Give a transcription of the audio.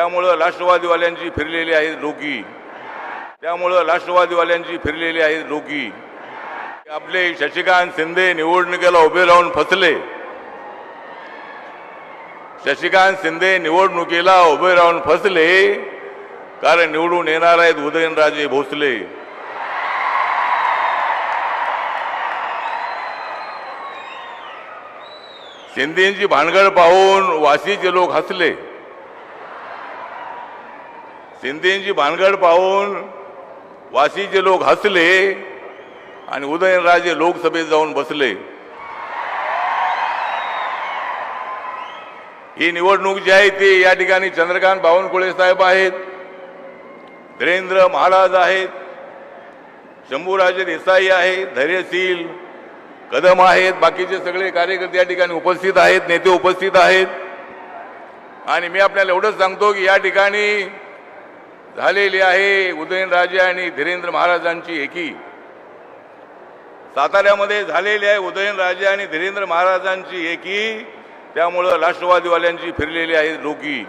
त्यामुळं राष्ट्रवादीवाल्यांची फिरलेली आहेत डोकी त्यामुळं राष्ट्रवादीवाल्यांची फिरलेली आहेत डोकी आपले शशिकांत शिंदे निवडणुकीला उभे राहून फसले. शशिकांत शिंदे निवडणुकीला उभे राहून फसले कारण निवडून येणार आहेत उदयनराजे भोसले. शिंदेची भानगड पाहून वाशीचे लोक हसले. शिंदेची भानगड पाहून वाशीचे लोक हसले आणि उदयनराजे लोकसभेत जाऊन बसले. ही निवडणूक जी आहे ती या ठिकाणी चंद्रकांत बावनकुळे साहेब आहेत धीरेंद्र महाराज आहेत शंभूराजे देसाई आहे धैर्यशील कदम आहेत बाकीचे सगळे कार्यकर्ते या ठिकाणी उपस्थित आहेत नेते उपस्थित आहेत. आणि मी आपल्याला एवढंच सांगतो की या ठिकाणी झालेली आहे उदयनराजे आणि धीरेंद्र महाराजांची एकी. साताऱ्यामध्ये झालेली आहे उदयनराजे आणि धीरेंद्र महाराजांची एकी. त्यामुळं राष्ट्रवादीवाल्यांची फिरलेली आहे डोकी